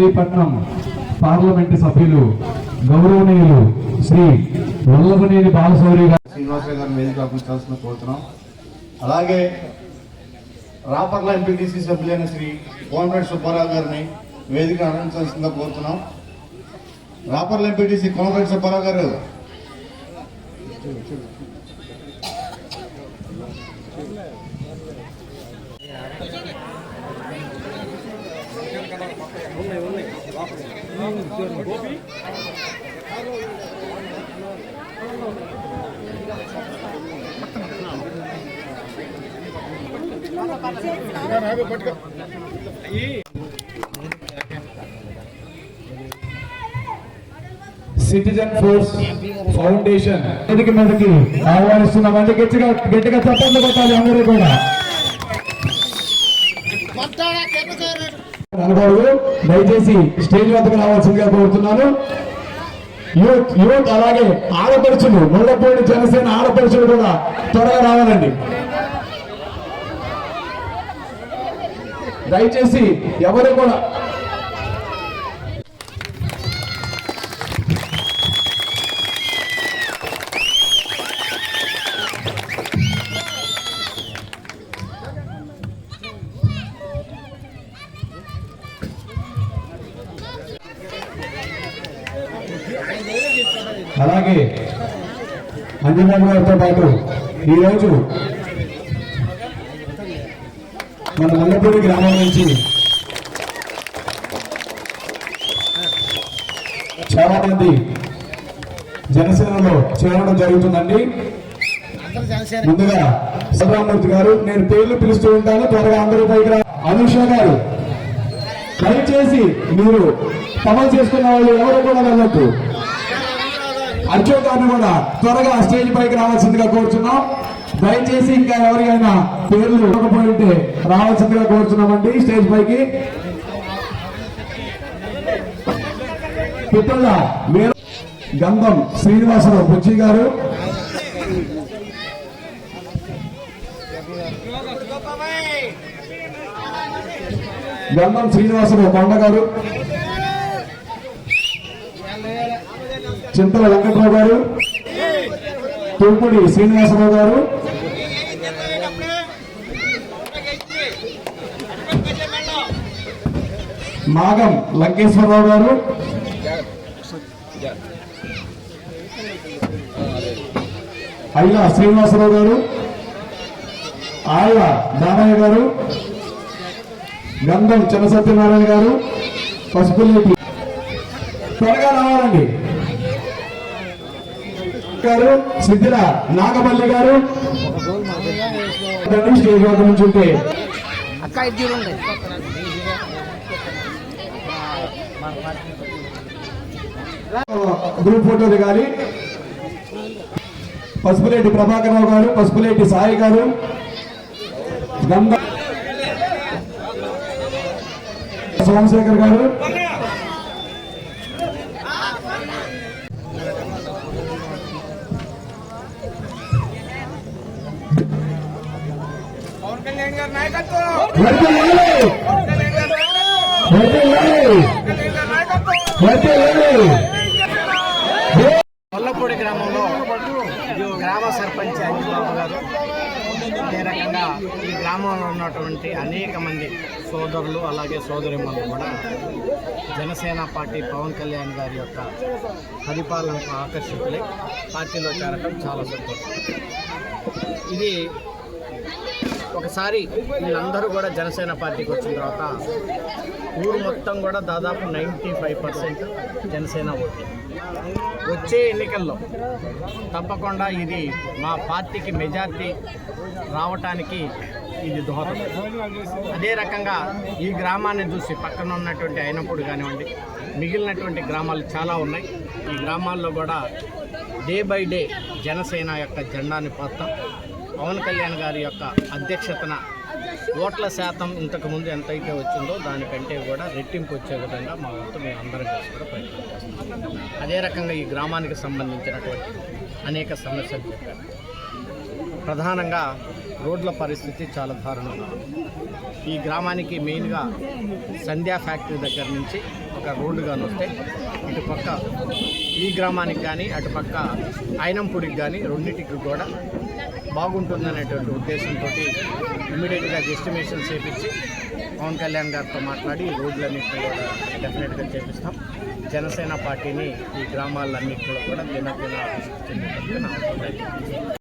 Machilipatnam parliament సభ్యులు గౌరవనీయులు శ్రీ వల్లభనేని బాలశౌరి గారు. శ్రీనివాసరావు గారిని వేదిక అభించాల్సిన కోరుతున్నాం. అలాగే రాపర్ల ఎంపీటీసీ సభ్యులైన శ్రీ కోమరెడ్డి సుబ్బారావు గారిని వేదిక అందించాల్సిందిగా కోరుతున్నాం. రాపర్ల ఎంపీటీసీ కోమరెడ్డి సుబ్బారావు గారు. సిటిజన్ ఫోర్స్ ఫౌండేషన్ వేదిక మీదకి ఆహ్వానిస్తున్నామండి గట్టిగా గట్టిగా చప్పట్లు కొట్టాలి అందరూ కూడా. అనకూడదు దయచేసి స్టేజ్ వద్దకు రావాల్సిందిగా కోరుతున్నాను. యూత్ యూత్ అలాగే ఆడపడుచులు ముళ్ళపూడి జనసేన ఆడపడుచులు కూడా త్వరగా రావాలండి. దయచేసి ఎవరు కూడా అలాగే అంజనాథ్ గారితో పాటు ఈరోజు మన మల్లపూడి గ్రామం నుంచి చాలా మంది జనసేనలో చేరడం జరుగుతుందండి. ముందుగా సుబ్రహ్మూర్తి గారు నేను పేర్లు పిలుస్తూ ఉంటాను త్వరగా అందరూ పైకి రా. అనుష గారు దయచేసి మీరు పనులు చేసుకున్న వాళ్ళు ఎవరు కూడా వెళ్ళొద్దు. అర్జున్ గారిని కూడా త్వరగా స్టేజ్ పైకి రావాల్సిందిగా కోరుచున్నాం. దయచేసి ఇంకా ఎవరికైనా పేర్లు ఇవ్వకపోయింటే రావాల్సిందిగా కోరుచున్నామండి స్టేజ్ పైకి. పిట్టల గంధం శ్రీనివాసరావు బుజ్జి గారు. గంధం శ్రీనివాసరావు కొండ గారు. చింతల వెంకట్రావు గారు తూపుడి శ్రీనివాసరావు గారు నాగం లంకేశ్వరరావు గారు అయ్య శ్రీనివాసరావు గారు ఆయ దానయ్య గారు గంధం చిన్న సత్యనారాయణ గారు పసుపుల్లి త్వరగా రావాలండి. గారు సిద్ధిల నాగపల్లి గారు. స్టేజ్ వద్ద నుంచి ఉంటే. గ్రూప్ ఫోటో దిగాలి పసుపులేటి ప్రభాకర్ రావు గారు పసుపులేటి సాయి గారు. సోమశేఖర్ గారు. కొల్లపూడి గ్రామంలో గ్రామ సర్పంచ్ అంజబాబు గారు అదే రకంగా ఈ గ్రామంలో ఉన్నటువంటి అనేక మంది సోదరులు అలాగే సోదరిమణులు కూడా జనసేన పార్టీ పవన్ కళ్యాణ్ గారి యొక్క పరిపాలనకు ఆకర్షితులై పార్టీలో చేరటం చాలా సంతోషం. ఇది ఒకసారి వీళ్ళందరూ కూడా జనసేన పార్టీకి వచ్చిన తర్వాత ఊరు మొత్తం కూడా దాదాపు నైంటీ ఫైవ్ పర్సెంట్ జనసేన ఓట్లు వచ్చే ఎన్నికల్లో తప్పకుండా ఇది మా పార్టీకి మెజార్టీ రావటానికి ఇది దోహదం. అదే రకంగా ఈ గ్రామాన్ని చూసి పక్కన ఉన్నటువంటి అయినప్పుడు కానివ్వండి మిగిలినటువంటి గ్రామాలు చాలా ఉన్నాయి. ఈ గ్రామాల్లో కూడా డే బై డే జనసేన యొక్క జెండాని పోతాం పవన్ కళ్యాణ్ గారి యొక్క అధ్యక్షతన ఓట్ల శాతం ఇంతకుముందు ఎంతైతే వచ్చిందో దానికంటే కూడా రెట్టింపు వచ్చే విధంగా మా వంతు మేము అందరం కలిసి కూడా ప్రయత్నం అదే రకంగా ఈ గ్రామానికి సంబంధించినటువంటి అనేక సమస్యలు చెప్పారు. ప్రధానంగా రోడ్ల పరిస్థితి చాలా దారుణంగా ఈ గ్రామానికి మెయిన్గా సంధ్యా ఫ్యాక్టరీ దగ్గర నుంచి ఒక రోడ్డు కానీ వస్తే ఇటుపక్క ఈ గ్రామానికి కానీ అటుపక్క అయినంపూడికి కానీ రెండింటికి కూడా బాగుంటుందనేటువంటి ఉద్దేశంతో ఇమీడియట్గా ఎస్టిమేషన్ చేపించి పవన్ కళ్యాణ్ గారితో మాట్లాడి రోడ్లన్నింటినీ కూడా డెఫినెట్గా చేపిస్తాం. జనసేన పార్టీని ఈ గ్రామాలన్నింటిలో కూడా దినదిన చెందిన